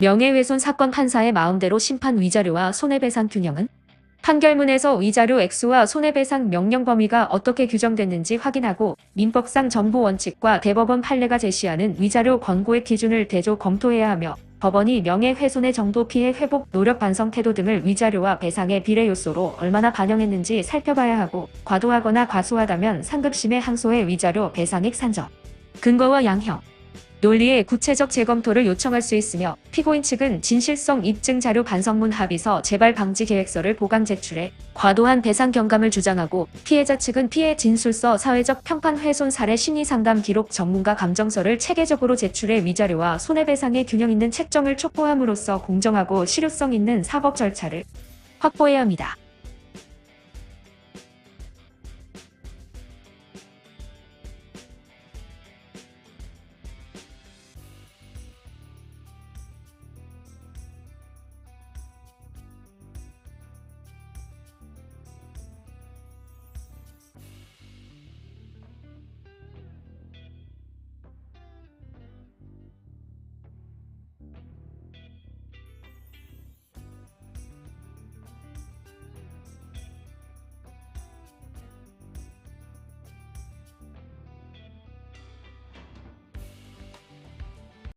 명예훼손 사건 판사의 마음대로 심판 위자료와 손해배상 균형은? 판결문에서 위자료 액수와 손해배상 명령 범위가 어떻게 규정됐는지 확인하고 민법상 정보 원칙과 대법원 판례가 제시하는 위자료 권고의 기준을 대조 검토해야 하며 법원이 명예훼손의 정도 피해 회복 노력 반성 태도 등을 위자료와 배상의 비례 요소로 얼마나 반영했는지 살펴봐야 하고 과도하거나 과소하다면 상급심의 항소의 위자료 배상액 산정. 근거와 양형 논리의 구체적 재검토를 요청할 수 있으며 피고인 측은 진실성 입증 자료 반성문 합의서 재발 방지 계획서를 보강 제출해 과도한 배상 경감을 주장하고 피해자 측은 피해 진술서 사회적 평판 훼손 사례 심리 상담 기록 전문가 감정서를 체계적으로 제출해 위자료와 손해배상의 균형 있는 책정을 촉구함으로써 공정하고 실효성 있는 사법 절차를 확보해야 합니다.